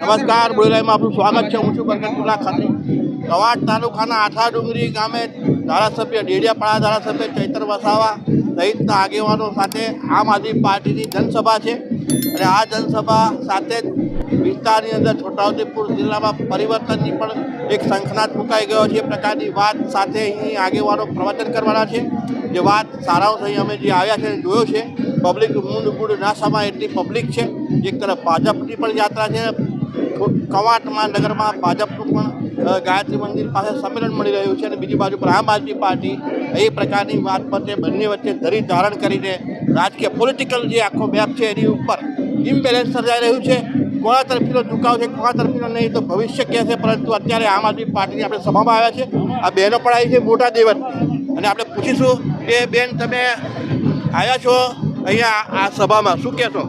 નમસ્કાર બોલાઈમાં આપનું સ્વાગત છે. હું છું બરકતુલ્લા ખાતે. કવાડ તાલુકાના આઠા ડુંગરી ગામે ધારાસભ્ય ડેડિયાપાડા ધારાસભ્ય ચૈતર વસાવા સહિતના આગેવાનો સાથે આમ આદમી પાર્ટીની જનસભા છે. અને આ જનસભા સાથે જ વિસ્તારની અંદર છોટાઉદેપુર જિલ્લામાં પરિવર્તનની પણ એક શંખનાદ ફૂંકાઈ ગયો છે. પ્રકારની વાત સાથે અહીં આગેવાનો પ્રવચન કરવાના છે. જે વાત સારાંશ અહીં અમે જે આવ્યા છે જોયો છે. પબ્લિક મૂંડ મૂડ ના સમાય એટલી પબ્લિક છે. એક તરફ ભાજપની પણ યાત્રા છે કવાંટમાં, નગરમાં ભાજપનું પણ ગાયત્રી મંદિર પાસે સંમેલન મળી રહ્યું છે અને બીજી બાજુ પર આમ આદમી પાર્ટી એ પ્રકારની વાત પર બંને વચ્ચે ધરી ધારણ કરીને રાજકીય પોલિટિકલ જે આખો મેપ છે એની ઉપર ઇમ્બેલેન્સ સર્જાઈ રહ્યું છે. કોણા તરફીનો ઝુકાવ છે કોણા તરફીનો નહીં તો ભવિષ્ય કહે છે, પરંતુ અત્યારે આમ આદમી પાર્ટીની આપણે સભામાં આવ્યા છે. આ બહેનો પણ આવી છે મોટા દેવન અને આપણે પૂછીશું કે બેન તમે આવ્યા છો? અહીંયા આ સભામાં શું કહેશો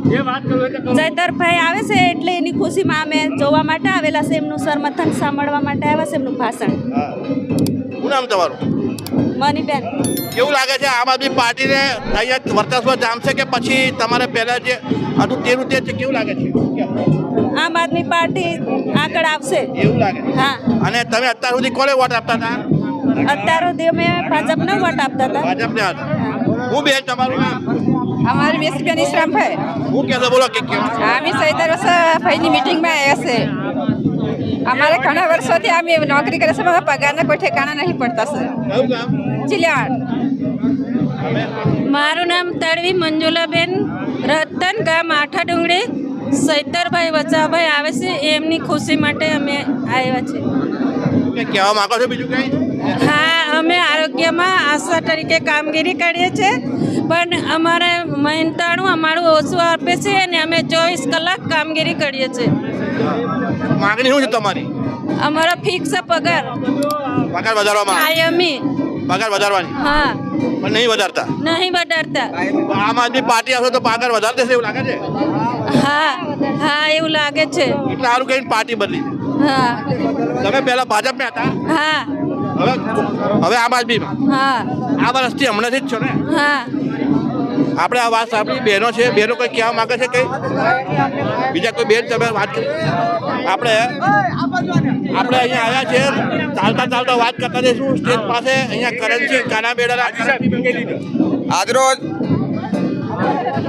ચૈતરભાઈ આવે છે એટલે એની ખુશીમાં અમે જોવા માટે આવેલા છે એમનું સરમથન સાંભળવા માટે આવ્યા છે એમનું ભાષણ. શું નામ તમારું? મનીબેન. કેવું લાગે છે આમ આદમી પાર્ટીને અહીંયા વર્ચસ્વ જામશે કે પછી તમારે પહેલાં જે હતું તેનું તે છે? કેવું લાગે છે? આમ આદમી પાર્ટી આગળ આવશે. એવું લાગે છે? હા. અને તમે અત્યાર સુધી કોને વોટ આપતા હતા? અત્યાર સુધી અમે ભાજપને વોટ આપતા હતા. ભાજપને હતા. હું બેન તમારું નામ? અમારી બેસીબેન ઈશ્રામભાઈ હું કહેતો બોલો કે અમે સૈદર ભાઈની મિટિંગમાં આવ્યા છે. અમારે ઘણા વર્ષોથી અમે નોકરી કરે છે પણ પગારના કોઈ ઠેકાણા નહીં પડતા સર. ચિલ્યાવાડ મારું નામ તળવી મંજુલાબેન રતન ગામ આઠા ડુંગળી સૈતરભાઈ વચાભાઈ આવે છે એમની ખુશી માટે અમે આવ્યા છે કહેવા માંગો છો બીજું કંઈ? હા આરોગ્યમાં આશા તરીકે કામગીરી કરીએ છીએ. પણ અમારે મહેનતાણું અમારું ઓછું આપે છે અને અમે ચોવીસ કલાક કામગીરી કરીએ છીએ. માગણી શું છે તમારી? અમારો ફિક્સ પગાર. પગાર વધારવામાં. કાયમી પગાર વધારવાની? હા. પણ નહીં વધારતા? નહીં વધારતા. આમ આદમી પાર્ટી આવશે તો પગાર વધારી દેશે એવું લાગે છે? હા હા એવું લાગે છે. એટલે સારું કહીને પાર્ટી બદલી. હા. તમે પહેલા ભાજપમાં હતા? હા. હવે હવે આમ આદમીમાં હા. આ વર્ષથી હમણાંથી જ છો ને? હા. આપણે આ વાત સાંભળી બહેનો છે બહેનો કંઈ કહેવા માંગે છે કઈ? બીજા કોઈ બેન તમે વાત કરી આપણે આપણે અહીંયા આવ્યા છે ચાલતા ચાલતા વાત કરતા જઈશું સ્ટેજ પાસે અહીંયા કરન્સી કાના બેડા આજરોજ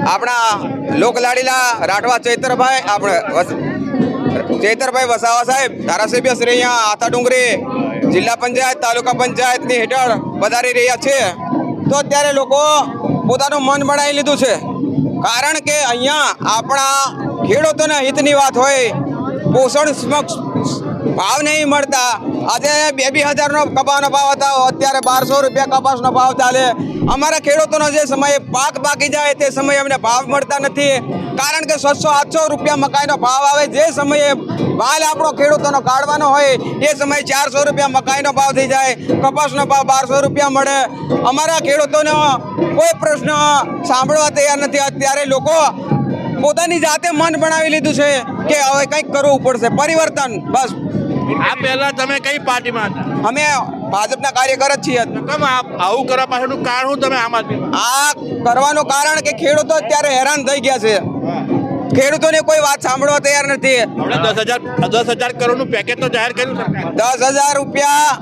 આપણા લોકલાડીલા રાઠવા ચૈતરભાઈ આપણે ચૈતરભાઈ વસાવા સાહેબ ધારાસભ્ય શ્રી અહીંયા આતા ડુંગરી જિલ્લા પંચાયત, તાલુકા પંચાયતની હેઠળ વધારી રહ્યા છે. તો અત્યારે લોકો પોતાનું મન બનાવી લીધું છે. કારણ કે અહીંયા આપણા ખેડૂતોના હિતની વાત હોય, પોષણ ભાવ નહીં મળતા. આજે બે બે હજારનો કપાસનો ભાવ હતા, અત્યારે બારસો રૂપિયા કપાસનો ભાવ ચાલે. અમારા ખેડૂતોનો જે સમયે પાક પાકી જાય તે સમયે અમને ભાવ મળતા નથી. કારણ કે છસો આઠસો રૂપિયા મકાઈનો ભાવ આવે, જે સમયે માલ આપણો ખેડૂતોનો કાઢવાનો હોય, એ સમયે ચારસો રૂપિયા મકાઈનો ભાવ થઈ જાય. કપાસનો ભાવ બારસો રૂપિયા મળે. અમારા ખેડૂતોનો કોઈ પ્રશ્ન સાંભળવા તૈયાર નથી. અત્યારે લોકો પોતાની જાતે મન બનાવી લીધું છે કે હવે કંઈક કરવું પડશે. પરિવર્તન, બસ. આ પહેલા તમે કઈ પાર્ટીમાં હતા? અમે ભાજપના કાર્યકર જ છીએ. કેમ આ- આવું કરવા પાછળનું કારણ શું તમે આમ આદમી? આ કરવાનું કારણ કે ખેડૂતો અત્યારે હેરાન થઈ ગયા છે. ખેડૂતોને કોઈ વાત સાંભળવા તૈયાર નથી. દસ હજાર દસ હજાર કરોડનું પેકેજ તો જાહેર કર્યું સરકારે. દસ હજાર રૂપિયા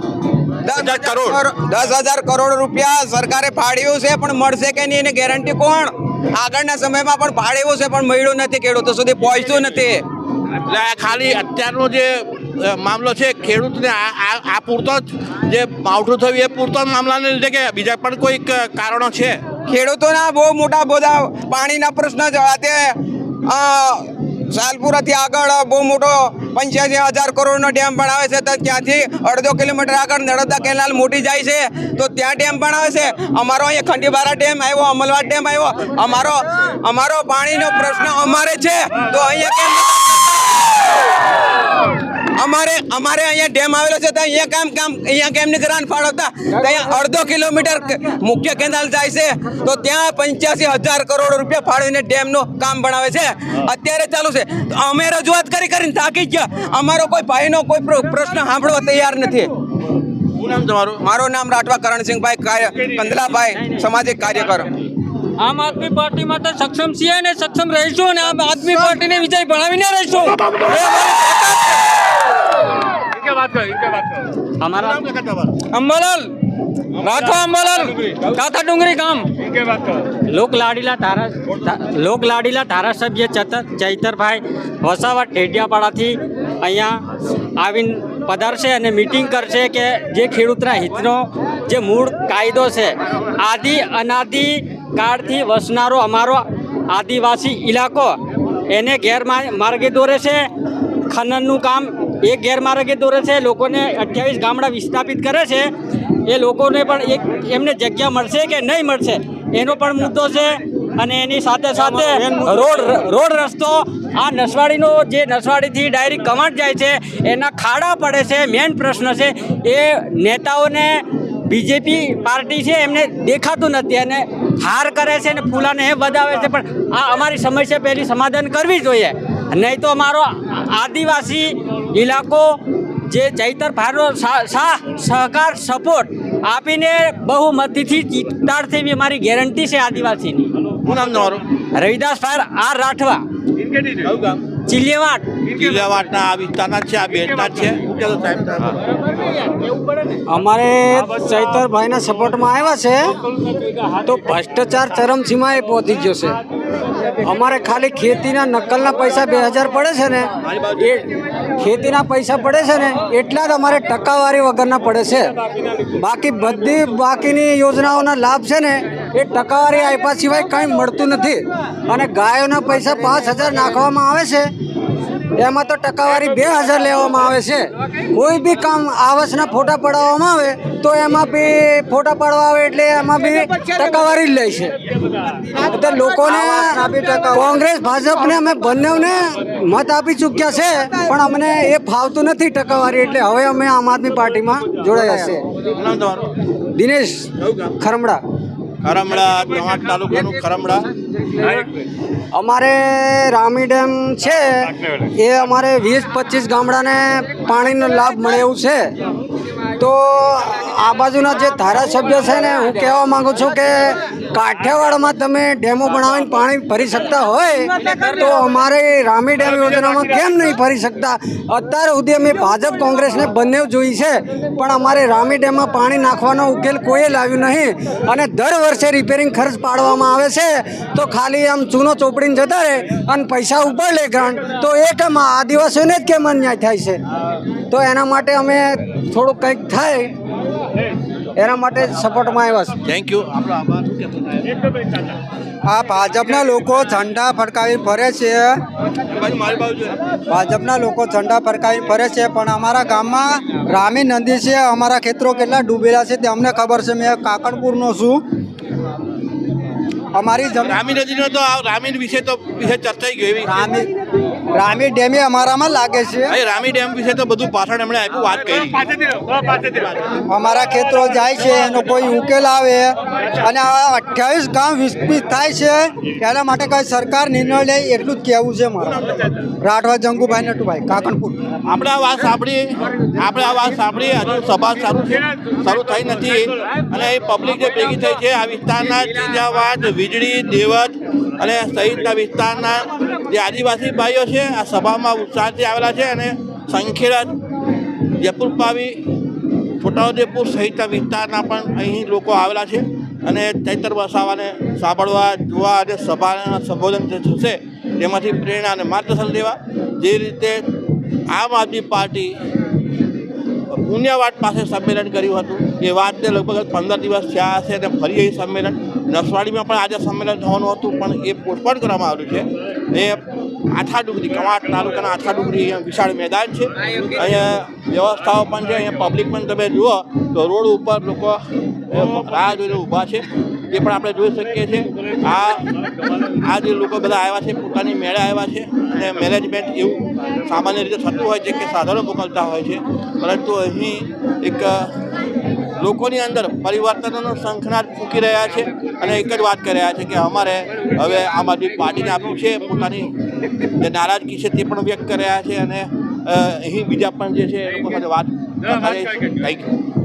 દસ હજાર કરોડ. દસ હજાર કરોડ રૂપિયા સરકારે ફાળવ્યું છે પણ મળશે કે નહીં એની ગેરંટી કોણ? આગળના સમયમાં પણ ફાળવ્યું છે પણ મળ્યું નથી ખેડૂતો સુધી પહોંચ્યું નથી. એટલે આ ખાલી અત્યારનો જે મામલો છે, ખેડૂતને આ પૂરતો જ જે માવઠું થયું, એ પૂરતો જ મામલાને લીધે કે બીજા પણ કોઈક કારણો છે? ખેડૂતોના બહુ મોટા બધા પાણીના પ્રશ્ન છે સાલપુરાથી આગળ બહુ મોટો પંચ્યાસી હજાર કરોડનો ડેમ બનાવે છે, તો ત્યાંથી અડધો કિલોમીટર આગળ નર્મદા કેનાલ મોટી જાય છે, તો ત્યાં ડેમ બનાવે છે. અમારો અહીંયા ખંડીબારા ડેમ આવ્યો, અમલવાડ ડેમ આવ્યો. અમારો અમારો પાણીનો પ્રશ્ન અમારે છે, તો અહીંયા કેમ અમારે અમારે અહીંયા ડેમ આવેલો છે તો અહીંયા કામ કામ અહીંયા કેમ ની ગ્રાન્ટ ફાળવતા ત્યાં અહીંયા અડધો કિલોમીટર મુખ્ય કેનાલ જાય છે. તો ત્યાં પંચ્યાસી હજાર કરોડ રૂપિયા ફાળવીને ડેમનું કામ બનાવે છે. અત્યારે ચાલુ છે. તો અમે રજૂઆત કરી કરીને થાકી ગયા. અમારો કોઈ ભાઈનો કોઈ પ્ર- પ્રશ્ન સાંભળવા તૈયાર નથી. તમારું? મારું નામ રાઠવા કરણસિંહભાઈ કંદલાભાઈ સામાજિક કાર્યકર. આમ આદમી પાર્ટી તો સક્ષમ છીએ અને સક્ષમ રહીશું અને આમ આદમી પાર્ટીને વિજય ભણાવીને રહીશું. એ અમારી हमारा નામ કાકા તમારું अंबालाल राठवा अंबालाल काका डुंगरी गाम લોક લાડીલા ધારા ધા- લોક લાડીલા ધારાસભ્ય ચતર ચૈતરભાઈ વસાવા ટેડિયાપાડાથી અહીંયા આવીને પધારશે અને મિટિંગ કરશે કે જે ખેડૂતના હિતનો જે મૂળ કાયદો છે આદિ અનાદિ કાળથી વસનારો અમારો આદિવાસી ઇલાકો એને ગેરમાર્ગે દોરે છે ખનનનું કામ એ ગેરમાર્ગે દોરે છે લોકોને અઠ્યાવીસ ગામડા વિસ્થાપિત કરે છે. એ લોકોને પણ એક એમને જગ્યા મળશે કે નહીં મળશે એનો પણ મુદ્દો છે અને એની સાથે સાથે રોડ રોડ રસ્તો આ નસવાડીનો જે નસવાડીથી ડાયરેક્ટ કમાટ જાય છે એના ખાડા પડે છે મેન પ્રશ્ન છે. એ નેતાઓને બીજેપી પાર્ટી છે એમને દેખાતું નથી અને હાર કરે છે અને ફૂલાને એ વધાવે છે પણ આ અમારી સમસ્યા પહેલી સમાધાન કરવી જોઈએ. નહીં તો અમારો આદિવાસી ઇલાકો જે ચૈતર સા- સા- સહકાર સપોર્ટ આપીને બહુમતીથી જીતાડશે એવી અમારી ગેરંટી છે આદિવાસીની. રવિદાસ ફાયર આર રાઠવા. ચિલ્લીવાટ જિલ્લાવાટના આ વિસ્તારના છે આ બેટના છે. કહેતો સાહેબ. અમારે ચૈતરભાઈના સપોર્ટમાં આવ્યા છે તો ભ્રષ્ટાચાર ચરમસીમાએ પહોંચી ગયો છે. અમારે ખાલી ખેતીના નકલના પૈસા બે હજાર પડે છે ને એ ખેતીના પૈસા પડે છે ને એટલા જ અમારે ટકાવારી વગરના પડે છે. બાકી બધી બાકીની યોજનાઓના લાભ છે ને એ ટકાવારી આપ્યા સિવાય કંઈ મળતું નથી. અને ગાયોના પૈસા પાંચ હજાર નાખવામાં આવે છે. એમાં તો ટકાવારી બે હજાર લેવામાં આવે છે. કોઈ બી કામ આવાસના ફોટા પડાવવામાં આવે તો એમાં બી ફોટા પાડવા આવે એટલે એમાં બી ટકાવારી જ લે છે. એટલે લોકોને કોંગ્રેસ ભાજપને અમે બંનેને મત આપી ચૂક્યા છે પણ અમને એ ફાવતું નથી ટકાવારી એટલે હવે અમે આમ આદમી પાર્ટીમાં જોડાયા છે. દિનેશ ખરમડા. ખરમડા કવાંટ તાલુકાનું ખરમડા. અમારે રામી ડેમ છે. એ અમારે વીસ પચીસ ગામડાને પાણીનો લાભ મળે એવું છે. તો આ બાજુના જે ધારાસભ્ય છે ને, હું કહેવા માંગુ છું કે કાઠિયાવાડમાં તમે ડેમો બનાવીને પાણી ભરી શકતા હોય, તો અમારે રામી ડેમ યોજનામાં કેમ નહીં ભરી શકતા? અત્યાર સુધી અમે ભાજપ કોંગ્રેસને બંને જોઈ છે, પણ અમારે રામી ડેમમાં પાણી નાખવાનો ઉકેલ કોઈએ લાવ્યું નહીં. અને દર વર્ષે રિપેરિંગ ખર્ચ પાડવામાં આવે છે, તો ખાલી આમ ચૂનો ચોપડીને જતા રહે અને પૈસા ઉપર લે ગ્રાન્ટ. તો એ કેમ આદિવાસીઓને જ કેમ અન્યાય થાય છે? તો એના માટે અમે થોડુંક કંઈક થાય એના માટે સપોર્ટમાં આવ્યા છે. થેન્ક યુ આ ભાજપના લોકો ઝંડા ફરકાવી ફરે છે. ભાજપના લોકો ઝંડા ફરકાવી ફરે છે પણ અમારા ગામમાં રામી નદી છે અમારા ખેતરો કેટલા ડૂબેલા છે તે અમને ખબર છે. મેં કાકડપુરનો છું. અમારી રામી નદીનો તો આ રામી વિશે તો વિશે ચર્ચાઈ ગયો એવી. રામી રામી ડેમે અમારામાં લાગે છે. અહીં રામી ડેમ વિશે તો બધું પાછળ એમણે આપ્યું વાત કરી. અમારા ખેતરો જાય છે એનો કોઈ ઉકેલ આવે. અને આ અઠ્યાવીસ ગામ વિસ્તૃત થાય છે એના માટે કઈ સરકાર નિર્ણય લે એટલું જ કહેવું છે મારું. રાઠવા જંગુભાઈ નટુભાઈ કાકણપુર. આપણે આ વાત સાંભળી આપણે આ વાત સાંભળી હજુ સભા શરૂ શરૂ થઈ નથી. અને એ પબ્લિક જે ભેગી થઈ છે આ વિસ્તારના ચીજાવાદ વીજળી દેવત અને સહિતના વિસ્તારના જે આદિવાસી ભાઈઓ છે, આ સભામાં ઉત્સાહથી આવેલા છે અને સંખેડા જયપુર પાવી, છોટાઉદેપુર સહિતના વિસ્તારના પણ અહીં લોકો આવેલા છે અને ચૈતર વસાવાને સાંભળવા, જોવા અને સભાના સંબોધન જે થશે, તેમાંથી પ્રેરણા અને માર્ગદર્શન લેવા. જે રીતે આમ આદમી પાર્ટી પુણ્યવાટ પાસે સંમેલન કર્યું હતું, એ વાતને લગભગ પંદર દિવસ થયા હશે અને ફરી એ સંમેલન નસવાડીમાં પણ આજે સંમેલન થવાનું હતું, પણ એ પોસ્ટપોન કરવામાં આવ્યું છે. એ આઠા ડુંગરી કવાંટ તાલુકાના આઠા ડુંગરી અહીંયા વિશાળ મેદાન છે. અહીંયા વ્યવસ્થાઓ પણ છે, અહીંયા પબ્લિક પણ તમે જુઓ તો રોડ ઉપર લોકો રાહ જોઈને ઊભા છે. એ પણ આપણે જોઈ શકીએ છીએ. આ આ જે લોકો બધા આવ્યા છે, પોતાની મેળે આવ્યા છે, અને મેનેજમેન્ટ એવું સામાન્ય રીતે થતું હોય છે કે સાધનો મોકલતા હોય છે. પરંતુ અહીં એક લોકોની અંદર પરિવર્તનનો શંખનાદ ફૂંકી રહ્યા છે અને એક જ વાત કરી રહ્યા છે કે અમારે હવે આમ આદમી પાર્ટીને આપ્યું છે, પોતાની જે નારાજગી છે તે પણ વ્યક્ત કરી રહ્યા છે અને અહીં બીજા પણ જે છે એ લોકો સાથે વાત થેન્ક યુ